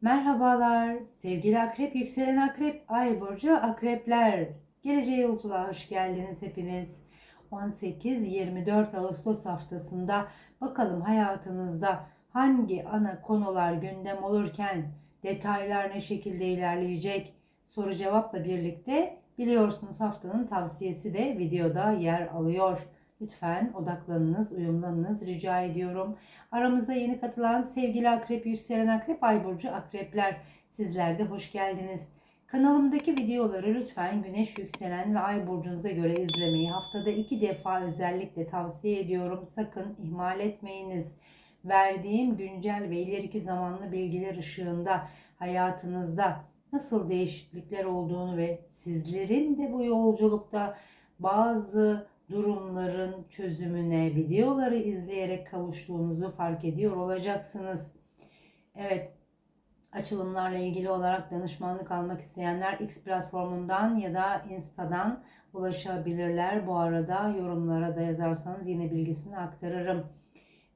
Merhabalar sevgili akrep, yükselen akrep, ay burcu akrepler. Geleceğe yolculuğa hoş geldiniz hepiniz. 18-24 Ağustos haftasında bakalım hayatınızda hangi ana konular gündem olurken detaylar ne şekilde ilerleyecek soru cevapla birlikte biliyorsunuz haftanın tavsiyesi de videoda yer alıyor. Lütfen odaklanınız, uyumlanınız rica ediyorum. Aramıza yeni katılan sevgili akrep, yükselen akrep, ay burcu akrepler sizler de hoş geldiniz. Kanalımdaki videoları lütfen güneş yükselen ve ay burcunuza göre izlemeyi haftada iki defa özellikle tavsiye ediyorum. Sakın ihmal etmeyiniz. Verdiğim güncel ve ileriki zamanlı bilgiler ışığında hayatınızda nasıl değişiklikler olduğunu ve sizlerin de bu yolculukta bazı durumların çözümüne videoları izleyerek kavuştuğunuzu fark ediyor olacaksınız. Evet, açılımlarla ilgili olarak danışmanlık almak isteyenler X platformundan ya da Insta'dan ulaşabilirler. Bu arada yorumlara da yazarsanız yine bilgisini aktarırım.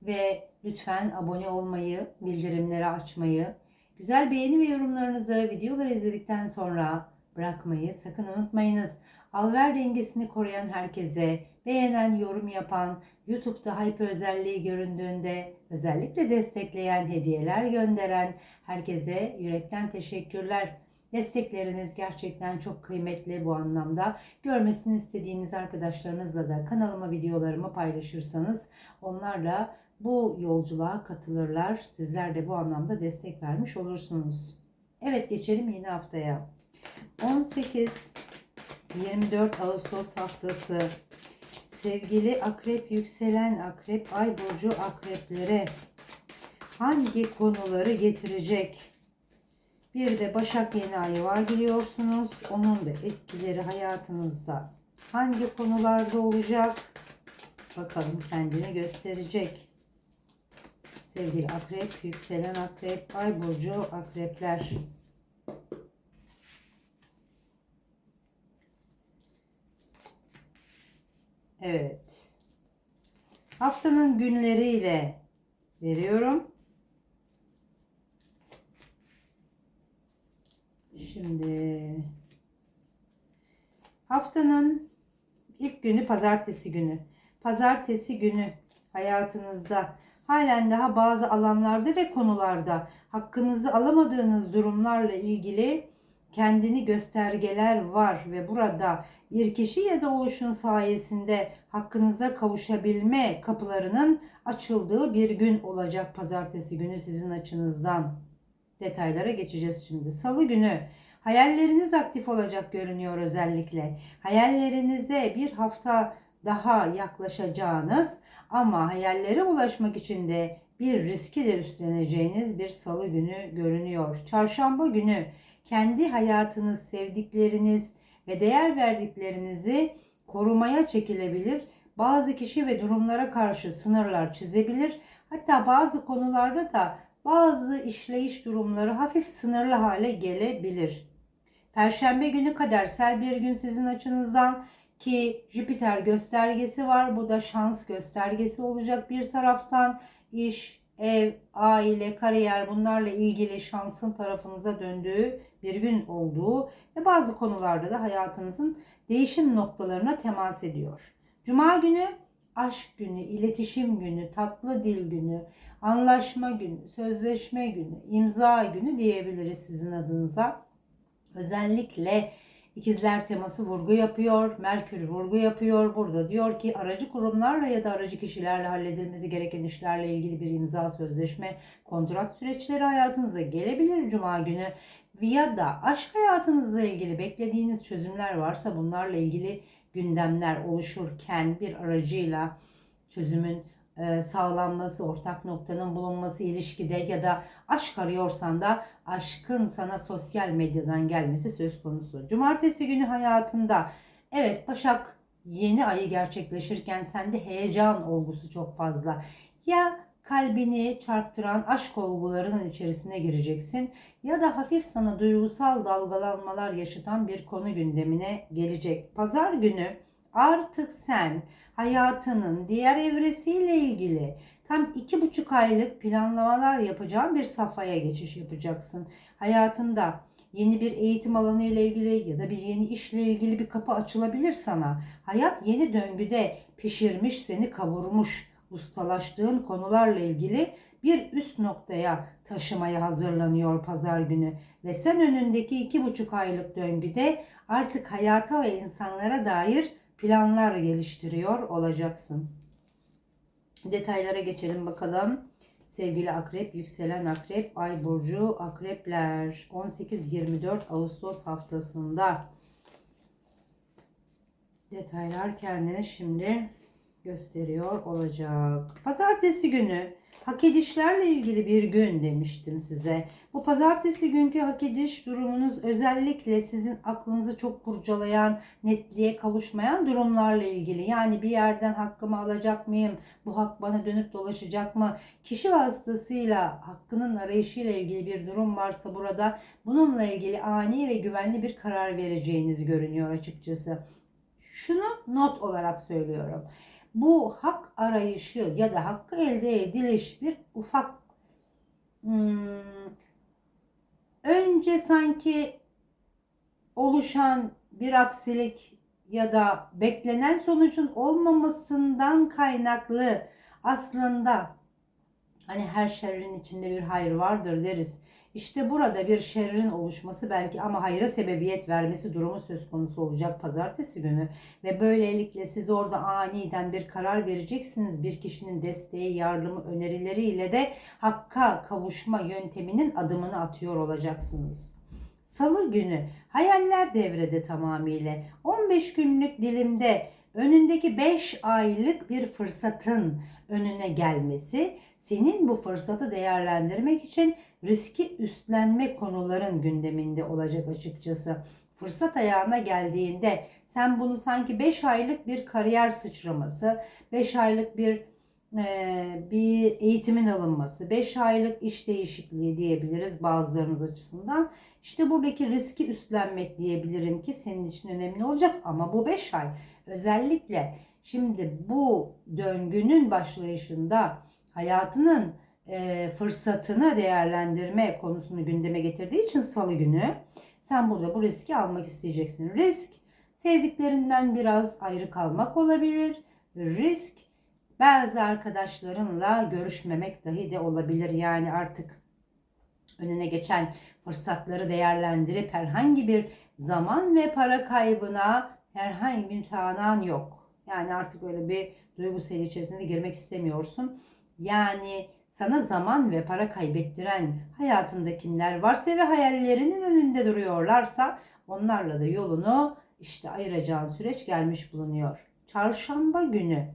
Ve lütfen abone olmayı, bildirimleri açmayı, güzel beğeni ve yorumlarınızı videoları izledikten sonra bırakmayı sakın unutmayınız. Alver dengesini koruyan herkese, beğenen, yorum yapan, YouTube'da hype özelliği göründüğünde özellikle destekleyen, hediyeler gönderen herkese yürekten teşekkürler. Destekleriniz gerçekten çok kıymetli bu anlamda. Görmesini istediğiniz arkadaşlarınızla da kanalıma videolarımı paylaşırsanız onlarla bu yolculuğa katılırlar. Sizler de bu anlamda destek vermiş olursunuz. Evet geçelim yeni haftaya. 18 24 Ağustos haftası sevgili akrep yükselen akrep ay burcu akreplere hangi konuları getirecek? Bir de Başak yeni ayı var biliyorsunuz. Onun da etkileri hayatınızda hangi konularda olacak? Bakalım kendini gösterecek. Sevgili akrep, yükselen akrep, ay burcu akrepler. Evet. Haftanın günleriyle veriyorum. Şimdi haftanın ilk günü pazartesi günü. Pazartesi günü hayatınızda halen daha bazı alanlarda ve konularda hakkınızı alamadığınız durumlarla ilgili kendini göstergeler var ve burada bir kişi ya da oluşun sayesinde hakkınıza kavuşabilme kapılarının açıldığı bir gün olacak pazartesi günü sizin açınızdan. Detaylara geçeceğiz şimdi. Salı günü hayalleriniz aktif olacak görünüyor özellikle. Hayallerinize bir hafta daha yaklaşacağınız ama hayallere ulaşmak için de bir riski de üstleneceğiniz bir salı günü görünüyor. Çarşamba günü kendi hayatınız, sevdikleriniz ve değer verdiklerinizi korumaya çekilebilir. Bazı kişi ve durumlara karşı sınırlar çizebilir. Hatta bazı konularda da bazı işleyiş durumları hafif sınırlı hale gelebilir. Perşembe günü kadersel bir gün sizin açınızdan ki Jüpiter göstergesi var. Bu da şans göstergesi olacak bir taraftan iş, ev, aile, kariyer bunlarla ilgili şansın tarafınıza döndüğü bir gün olduğu ve bazı konularda da hayatınızın değişim noktalarına temas ediyor. Cuma günü aşk günü, iletişim günü, tatlı dil günü, anlaşma günü, sözleşme günü, imza günü diyebiliriz sizin adınıza. Özellikle İkizler teması vurgu yapıyor, Merkür vurgu yapıyor. Burada diyor ki aracı kurumlarla ya da aracı kişilerle halledilmesi gereken işlerle ilgili bir imza, sözleşme, kontrat süreçleri hayatınıza gelebilir Cuma günü. Ya da aşk hayatınızla ilgili beklediğiniz çözümler varsa bunlarla ilgili gündemler oluşurken bir aracıyla çözümün sağlanması, ortak noktanın bulunması ilişkide ya da aşk arıyorsan da aşkın sana sosyal medyadan gelmesi söz konusu. Cumartesi günü hayatında evet Başak yeni ayı gerçekleşirken sende heyecan olgusu çok fazla. Ya kalbini çarptıran aşk olgularının içerisine gireceksin ya da hafif sana duygusal dalgalanmalar yaşatan bir konu gündemine gelecek. Pazar günü artık sen hayatının diğer evresiyle ilgili tam iki buçuk aylık planlamalar yapacağın bir safhaya geçiş yapacaksın. Hayatında yeni bir eğitim alanı ile ilgili ya da bir yeni işle ilgili bir kapı açılabilir sana. Hayat yeni döngüde pişirmiş, seni kavurmuş, ustalaştığın konularla ilgili bir üst noktaya taşımaya hazırlanıyor pazar günü. Ve sen önündeki iki buçuk aylık döngüde artık hayata ve insanlara dair planlar geliştiriyor olacaksın. Detaylara geçelim bakalım. Sevgili akrep, yükselen akrep, ay burcu akrepler 18-24 Ağustos haftasında detaylar kendini şimdi gösteriyor olacak. Pazartesi günü hak edişlerle ilgili bir gün demiştim size. Bu pazartesi günkü hak ediş durumunuz özellikle sizin aklınızı çok kurcalayan, netliğe kavuşmayan durumlarla ilgili. Yani bir yerden hakkımı alacak mıyım? Bu hak bana dönüp dolaşacak mı? Kişi vasıtasıyla hakkının arayışıyla ilgili bir durum varsa burada bununla ilgili ani ve güvenli bir karar vereceğiniz görünüyor açıkçası. Şunu not olarak söylüyorum bu hak arayışı ya da hakkı elde ediliş bir ufak hmm, önce sanki oluşan bir aksilik ya da beklenen sonucun olmamasından kaynaklı aslında hani her şerrin içinde bir hayır vardır deriz. İşte burada bir şerrin oluşması belki ama hayra sebebiyet vermesi durumu söz konusu olacak pazartesi günü. Ve böylelikle siz orada aniden bir karar vereceksiniz. Bir kişinin desteği, yardımı, önerileriyle de hakka kavuşma yönteminin adımını atıyor olacaksınız. Salı günü hayaller devrede tamamıyla 15 günlük dilimde önündeki 5 aylık bir fırsatın önüne gelmesi senin bu fırsatı değerlendirmek için riski üstlenme konuların gündeminde olacak açıkçası. Fırsat ayağına geldiğinde sen bunu sanki 5 aylık bir kariyer sıçraması, 5 aylık bir e, bir eğitimin alınması, 5 aylık iş değişikliği diyebiliriz bazılarınız açısından. İşte buradaki riski üstlenmek diyebilirim ki senin için önemli olacak ama bu 5 ay özellikle şimdi bu döngünün başlayışında hayatının e, fırsatını değerlendirme konusunu gündeme getirdiği için salı günü sen burada bu riski almak isteyeceksin. Risk sevdiklerinden biraz ayrı kalmak olabilir. Risk bazı arkadaşlarınla görüşmemek dahi de olabilir. Yani artık önüne geçen fırsatları değerlendirip herhangi bir zaman ve para kaybına herhangi bir müteanan yok. Yani artık öyle bir duygusal içerisine girmek istemiyorsun. Yani sana zaman ve para kaybettiren hayatında kimler varsa ve hayallerinin önünde duruyorlarsa onlarla da yolunu işte ayıracağın süreç gelmiş bulunuyor. Çarşamba günü,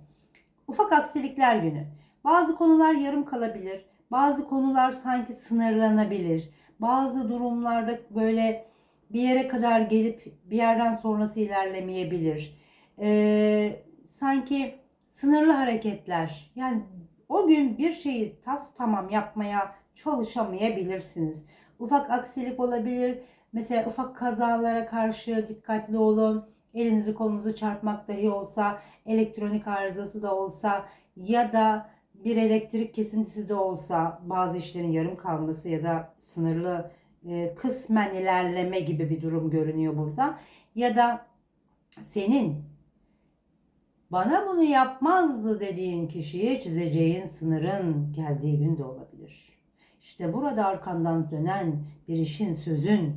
ufak aksilikler günü. Bazı konular yarım kalabilir. Bazı konular sanki sınırlanabilir. Bazı durumlarda böyle bir yere kadar gelip bir yerden sonrası ilerlemeyebilir. Ee, sanki sınırlı hareketler yani o gün bir şeyi tas tamam yapmaya çalışamayabilirsiniz. Ufak aksilik olabilir. Mesela ufak kazalara karşı dikkatli olun. Elinizi kolunuzu çarpmak dahi olsa, elektronik arızası da olsa ya da bir elektrik kesintisi de olsa bazı işlerin yarım kalması ya da sınırlı e, kısmen ilerleme gibi bir durum görünüyor burada. Ya da senin bana bunu yapmazdı dediğin kişiye çizeceğin sınırın geldiği gün de olabilir. İşte burada arkandan dönen bir işin sözün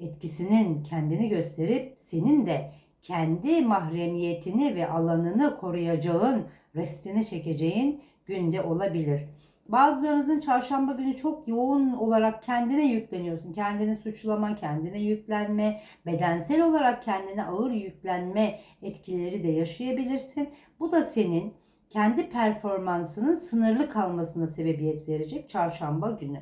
etkisinin kendini gösterip senin de kendi mahremiyetini ve alanını koruyacağın, restini çekeceğin günde olabilir. Bazılarınızın çarşamba günü çok yoğun olarak kendine yükleniyorsun. Kendini suçlama, kendine yüklenme, bedensel olarak kendine ağır yüklenme etkileri de yaşayabilirsin. Bu da senin kendi performansının sınırlı kalmasına sebebiyet verecek çarşamba günü.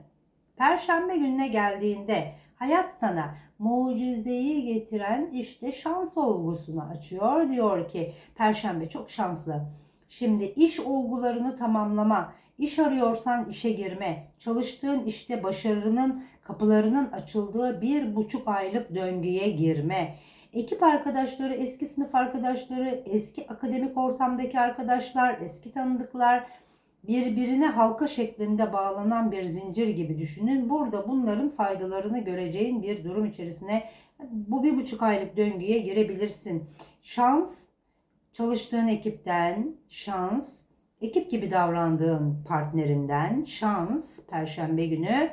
Perşembe gününe geldiğinde hayat sana mucizeyi getiren işte şans olgusunu açıyor. Diyor ki perşembe çok şanslı. Şimdi iş olgularını tamamlama, İş arıyorsan işe girme, çalıştığın işte başarının kapılarının açıldığı bir buçuk aylık döngüye girme, Ekip arkadaşları, eski sınıf arkadaşları, eski akademik ortamdaki arkadaşlar, eski tanıdıklar birbirine halka şeklinde bağlanan bir zincir gibi düşünün. Burada bunların faydalarını göreceğin bir durum içerisine bu bir buçuk aylık döngüye girebilirsin. Şans çalıştığın ekipten, şans ekip gibi davrandığın partnerinden, şans perşembe günü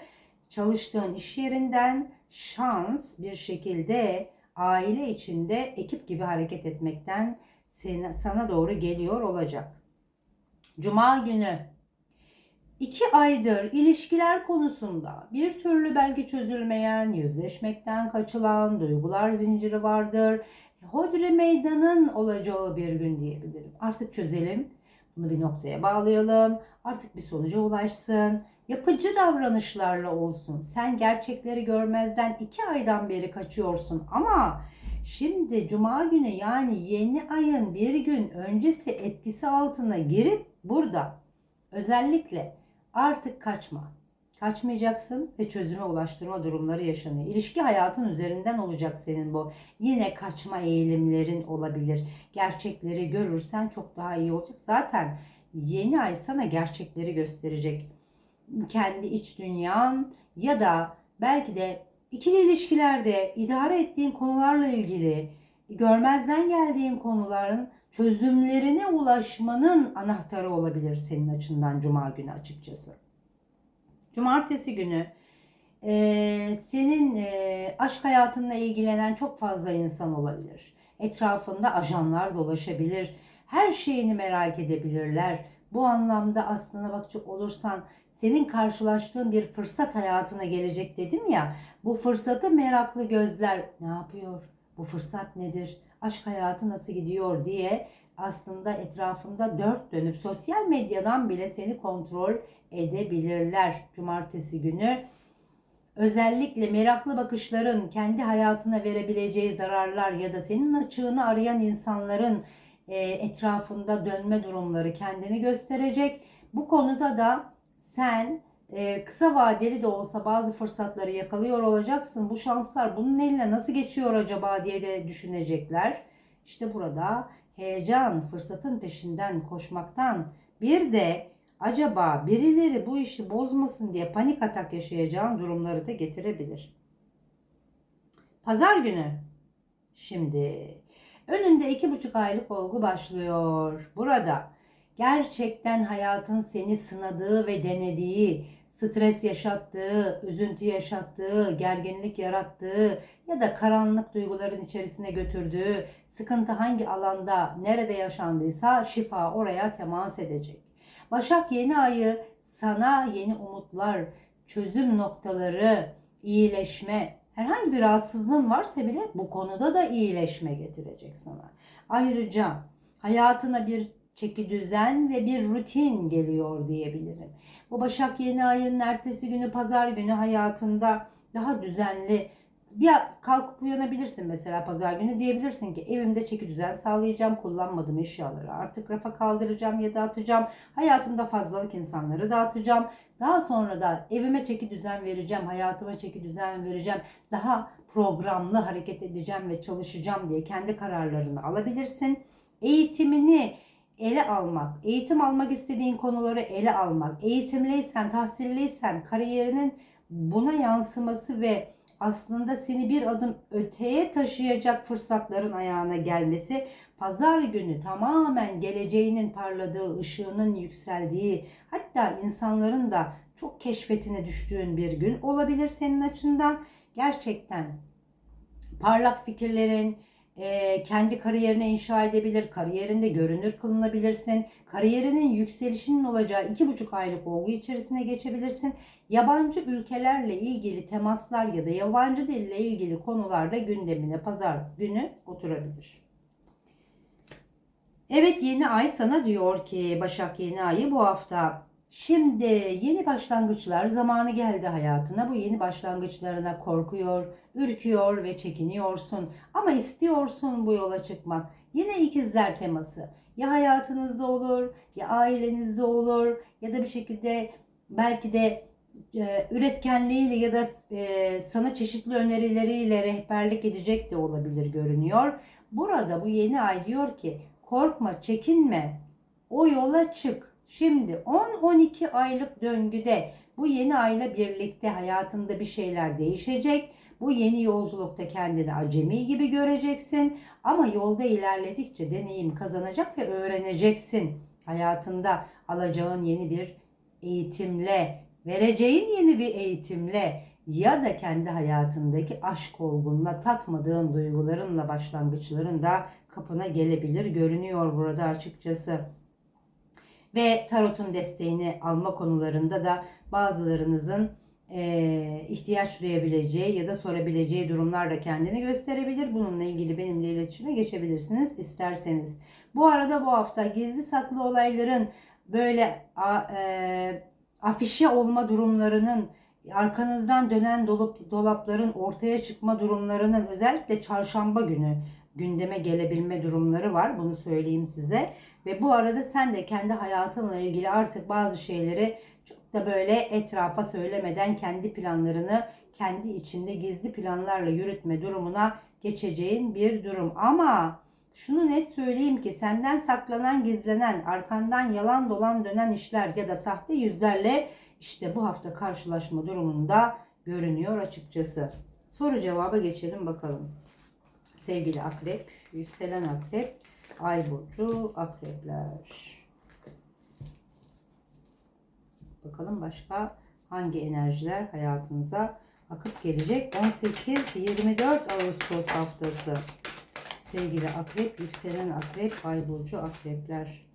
çalıştığın iş yerinden, şans bir şekilde aile içinde ekip gibi hareket etmekten sana doğru geliyor olacak. Cuma günü iki aydır ilişkiler konusunda bir türlü belki çözülmeyen, yüzleşmekten kaçılan duygular zinciri vardır. Hodri meydanın olacağı bir gün diyebilirim. Artık çözelim. Bunu bir noktaya bağlayalım. Artık bir sonuca ulaşsın. Yapıcı davranışlarla olsun. Sen gerçekleri görmezden iki aydan beri kaçıyorsun ama şimdi cuma günü yani yeni ayın bir gün öncesi etkisi altına girip burada özellikle artık kaçma. Kaçmayacaksın ve çözüme ulaştırma durumları yaşanıyor. İlişki hayatın üzerinden olacak senin bu. Yine kaçma eğilimlerin olabilir. Gerçekleri görürsen çok daha iyi olacak. Zaten yeni ay sana gerçekleri gösterecek. Kendi iç dünyan ya da belki de ikili ilişkilerde idare ettiğin konularla ilgili görmezden geldiğin konuların çözümlerine ulaşmanın anahtarı olabilir senin açından cuma günü açıkçası. Cumartesi günü e, senin e, aşk hayatınla ilgilenen çok fazla insan olabilir. Etrafında ajanlar dolaşabilir. Her şeyini merak edebilirler. Bu anlamda aslına bakacak olursan senin karşılaştığın bir fırsat hayatına gelecek dedim ya. Bu fırsatı meraklı gözler ne yapıyor? Bu fırsat nedir? Aşk hayatı nasıl gidiyor diye aslında etrafında dört dönüp sosyal medyadan bile seni kontrol edebilirler cumartesi günü. Özellikle meraklı bakışların kendi hayatına verebileceği zararlar ya da senin açığını arayan insanların e, etrafında dönme durumları kendini gösterecek. Bu konuda da sen e, kısa vadeli de olsa bazı fırsatları yakalıyor olacaksın. Bu şanslar bunun eline nasıl geçiyor acaba diye de düşünecekler. İşte burada heyecan, fırsatın peşinden koşmaktan bir de acaba birileri bu işi bozmasın diye panik atak yaşayacağın durumları da getirebilir. Pazar günü. Şimdi önünde iki buçuk aylık olgu başlıyor. Burada gerçekten hayatın seni sınadığı ve denediği, stres yaşattığı, üzüntü yaşattığı, gerginlik yarattığı ya da karanlık duyguların içerisine götürdüğü, sıkıntı hangi alanda, nerede yaşandıysa şifa oraya temas edecek. Başak yeni ayı sana yeni umutlar, çözüm noktaları, iyileşme, herhangi bir rahatsızlığın varsa bile bu konuda da iyileşme getirecek sana. Ayrıca hayatına bir çeki düzen ve bir rutin geliyor diyebilirim. Bu Başak yeni ayının ertesi günü pazar günü hayatında daha düzenli bir kalkıp uyanabilirsin mesela pazar günü diyebilirsin ki evimde çeki düzen sağlayacağım kullanmadığım eşyaları artık rafa kaldıracağım ya dağıtacağım hayatımda fazlalık insanları dağıtacağım daha sonra da evime çeki düzen vereceğim hayatıma çeki düzen vereceğim daha programlı hareket edeceğim ve çalışacağım diye kendi kararlarını alabilirsin eğitimini ele almak, eğitim almak istediğin konuları ele almak, eğitimliysen, tahsilliysen kariyerinin buna yansıması ve aslında seni bir adım öteye taşıyacak fırsatların ayağına gelmesi pazar günü tamamen geleceğinin parladığı, ışığının yükseldiği, hatta insanların da çok keşfetine düştüğün bir gün olabilir senin açından. Gerçekten parlak fikirlerin, e, kendi kariyerini inşa edebilir, kariyerinde görünür kılınabilirsin, kariyerinin yükselişinin olacağı iki buçuk aylık olgu içerisine geçebilirsin. Yabancı ülkelerle ilgili temaslar ya da yabancı dille ilgili konularda gündemine pazar günü oturabilir. Evet yeni ay sana diyor ki Başak yeni ayı bu hafta Şimdi yeni başlangıçlar zamanı geldi hayatına. Bu yeni başlangıçlarına korkuyor, ürküyor ve çekiniyorsun. Ama istiyorsun bu yola çıkmak. Yine ikizler teması. Ya hayatınızda olur, ya ailenizde olur ya da bir şekilde belki de e, üretkenliğiyle ya da e, sana çeşitli önerileriyle rehberlik edecek de olabilir görünüyor. Burada bu yeni ay diyor ki korkma, çekinme, o yola çık. Şimdi 10-12 aylık döngüde bu yeni ayla birlikte hayatında bir şeyler değişecek. Bu yeni yolculukta kendini acemi gibi göreceksin ama yolda ilerledikçe deneyim kazanacak ve öğreneceksin. Hayatında alacağın yeni bir eğitimle, vereceğin yeni bir eğitimle ya da kendi hayatındaki aşk olgunla tatmadığın duygularınla başlangıçların da kapına gelebilir görünüyor burada açıkçası. Ve tarotun desteğini alma konularında da bazılarınızın e, ihtiyaç duyabileceği ya da sorabileceği durumlarda kendini gösterebilir. Bununla ilgili benimle iletişime geçebilirsiniz isterseniz. Bu arada bu hafta gizli saklı olayların böyle a, e, afişe olma durumlarının arkanızdan dönen dolap, dolapların ortaya çıkma durumlarının özellikle çarşamba günü gündeme gelebilme durumları var. Bunu söyleyeyim size. Ve bu arada sen de kendi hayatınla ilgili artık bazı şeyleri çok da böyle etrafa söylemeden kendi planlarını kendi içinde gizli planlarla yürütme durumuna geçeceğin bir durum. Ama şunu net söyleyeyim ki senden saklanan, gizlenen, arkandan yalan dolan dönen işler ya da sahte yüzlerle işte bu hafta karşılaşma durumunda görünüyor açıkçası. Soru cevaba geçelim bakalım. Sevgili akrep, yükselen akrep, ay burcu akrepler. Bakalım başka hangi enerjiler hayatınıza akıp gelecek? 18-24 Ağustos haftası. Sevgili akrep, yükselen akrep, ay burcu akrepler.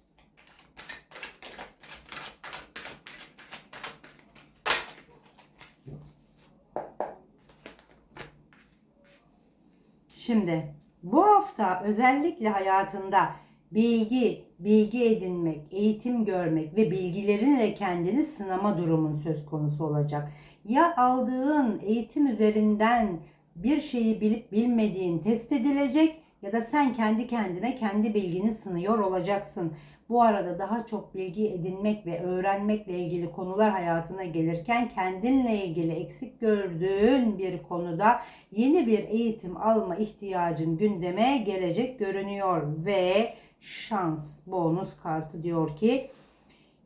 Şimdi bu hafta özellikle hayatında bilgi, bilgi edinmek, eğitim görmek ve bilgilerinle kendini sınama durumun söz konusu olacak. Ya aldığın eğitim üzerinden bir şeyi bilip bilmediğin test edilecek ya da sen kendi kendine kendi bilgini sınıyor olacaksın. Bu arada daha çok bilgi edinmek ve öğrenmekle ilgili konular hayatına gelirken kendinle ilgili eksik gördüğün bir konuda yeni bir eğitim alma ihtiyacın gündeme gelecek görünüyor ve şans bonus kartı diyor ki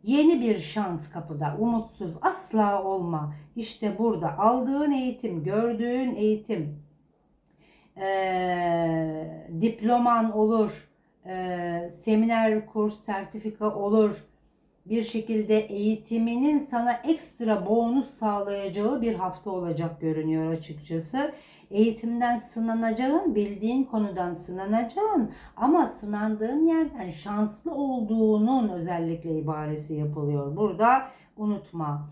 Yeni bir şans kapıda. Umutsuz asla olma. İşte burada aldığın eğitim, gördüğün eğitim, ee, diploman olur, e, seminer, kurs, sertifika olur. Bir şekilde eğitiminin sana ekstra bonus sağlayacağı bir hafta olacak görünüyor açıkçası. Eğitimden sınanacağın, bildiğin konudan sınanacağın ama sınandığın yerden şanslı olduğunun özellikle ibaresi yapılıyor. Burada unutma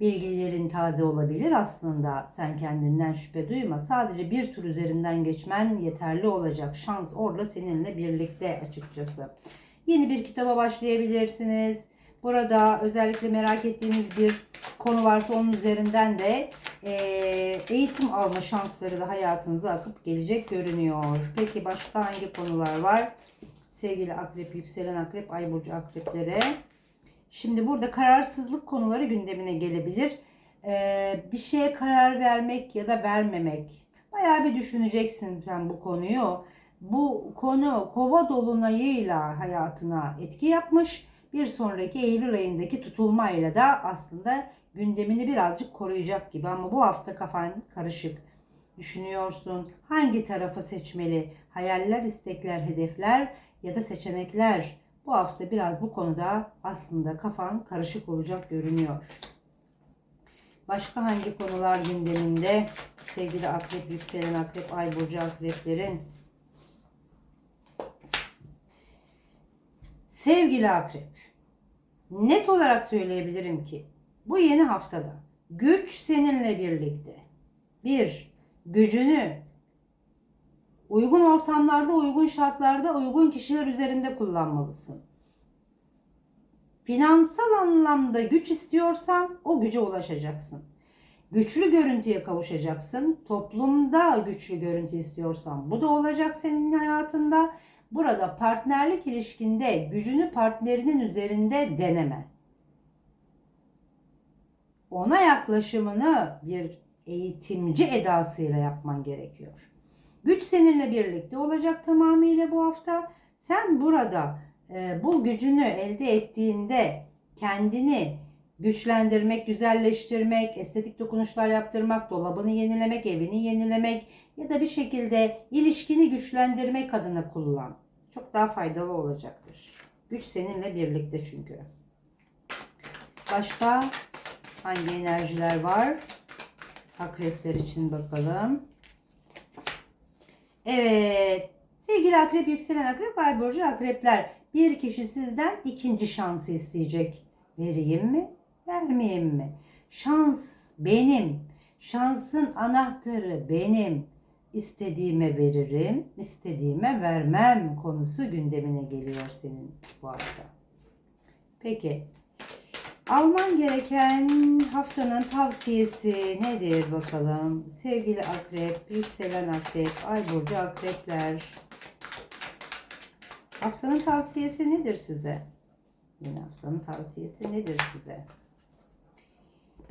bilgilerin taze olabilir aslında. Sen kendinden şüphe duyma. Sadece bir tur üzerinden geçmen yeterli olacak. Şans orada seninle birlikte açıkçası. Yeni bir kitaba başlayabilirsiniz. Burada özellikle merak ettiğiniz bir konu varsa onun üzerinden de e, eğitim alma şansları da hayatınıza akıp gelecek görünüyor. Peki başka hangi konular var? Sevgili akrep, yükselen akrep, ay burcu akreplere. Şimdi burada kararsızlık konuları gündemine gelebilir. Ee, bir şeye karar vermek ya da vermemek. Bayağı bir düşüneceksin sen bu konuyu. Bu konu kova dolunayıyla hayatına etki yapmış. Bir sonraki Eylül ayındaki tutulmayla da aslında gündemini birazcık koruyacak gibi ama bu hafta kafan karışık. Düşünüyorsun hangi tarafı seçmeli? Hayaller, istekler, hedefler ya da seçenekler bu hafta biraz bu konuda aslında kafan karışık olacak görünüyor. Başka hangi konular gündeminde? Sevgili akrep, yükselen akrep, ay burcu akreplerin. Sevgili akrep, net olarak söyleyebilirim ki bu yeni haftada güç seninle birlikte. Bir, gücünü Uygun ortamlarda, uygun şartlarda, uygun kişiler üzerinde kullanmalısın. Finansal anlamda güç istiyorsan o güce ulaşacaksın. Güçlü görüntüye kavuşacaksın. Toplumda güçlü görüntü istiyorsan bu da olacak senin hayatında. Burada partnerlik ilişkinde gücünü partnerinin üzerinde deneme. ona yaklaşımını bir eğitimci edasıyla yapman gerekiyor. Güç seninle birlikte olacak tamamıyla bu hafta. Sen burada e, bu gücünü elde ettiğinde kendini güçlendirmek, güzelleştirmek, estetik dokunuşlar yaptırmak, dolabını yenilemek, evini yenilemek ya da bir şekilde ilişkini güçlendirmek adına kullan. Çok daha faydalı olacaktır. Güç seninle birlikte çünkü. Başka hangi enerjiler var? Akrepler için bakalım. Evet. Sevgili akrep, yükselen akrep, ay burcu akrepler. Bir kişi sizden ikinci şansı isteyecek. Vereyim mi? Vermeyeyim mi? Şans benim. Şansın anahtarı benim. İstediğime veririm, istediğime vermem konusu gündemine geliyor senin bu hafta. Peki. Alman gereken haftanın tavsiyesi nedir bakalım? Sevgili akrep, yükselen akrep, ay burcu akrepler. Haftanın tavsiyesi nedir size? Yine haftanın tavsiyesi nedir size?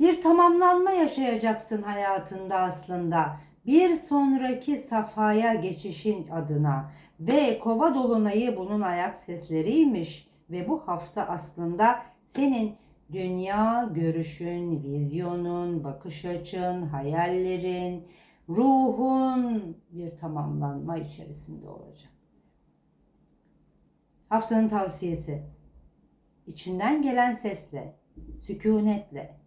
Bir tamamlanma yaşayacaksın hayatında aslında. Bir sonraki safhaya geçişin adına ve kova dolunayı bunun ayak sesleriymiş ve bu hafta aslında senin dünya görüşün, vizyonun, bakış açın, hayallerin, ruhun bir tamamlanma içerisinde olacak. Haftanın tavsiyesi. içinden gelen sesle, sükunetle,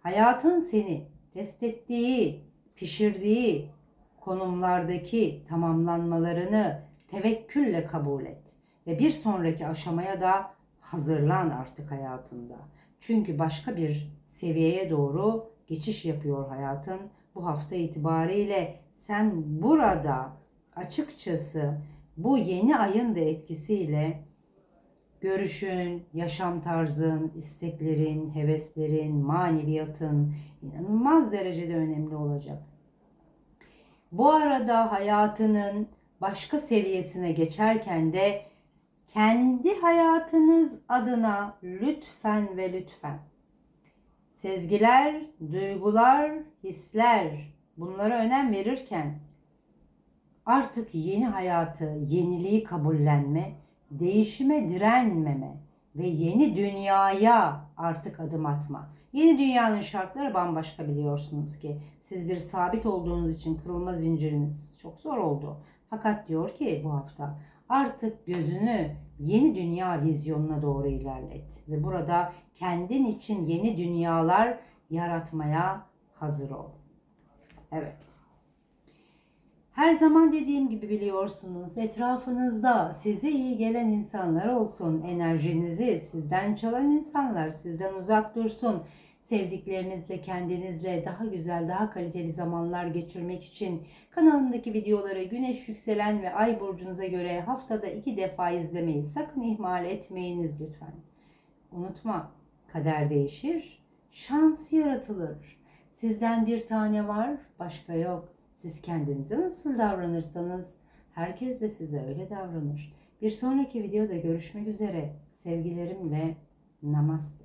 hayatın seni test ettiği, pişirdiği konumlardaki tamamlanmalarını tevekkülle kabul et ve bir sonraki aşamaya da hazırlan artık hayatında. Çünkü başka bir seviyeye doğru geçiş yapıyor hayatın. Bu hafta itibariyle sen burada açıkçası bu yeni ayın da etkisiyle görüşün, yaşam tarzın, isteklerin, heveslerin, maneviyatın inanılmaz derecede önemli olacak. Bu arada hayatının başka seviyesine geçerken de kendi hayatınız adına lütfen ve lütfen sezgiler, duygular, hisler bunlara önem verirken artık yeni hayatı, yeniliği kabullenme, değişime direnmeme ve yeni dünyaya artık adım atma. Yeni dünyanın şartları bambaşka biliyorsunuz ki. Siz bir sabit olduğunuz için kırılma zinciriniz çok zor oldu. Fakat diyor ki bu hafta artık gözünü yeni dünya vizyonuna doğru ilerlet ve burada kendin için yeni dünyalar yaratmaya hazır ol. Evet. Her zaman dediğim gibi biliyorsunuz etrafınızda size iyi gelen insanlar olsun. Enerjinizi sizden çalan insanlar sizden uzak dursun. Sevdiklerinizle, kendinizle daha güzel, daha kaliteli zamanlar geçirmek için kanalımdaki videoları güneş yükselen ve ay burcunuza göre haftada iki defa izlemeyi sakın ihmal etmeyiniz lütfen. Unutma, kader değişir, şans yaratılır. Sizden bir tane var, başka yok. Siz kendinize nasıl davranırsanız herkes de size öyle davranır. Bir sonraki videoda görüşmek üzere. Sevgilerimle namaste.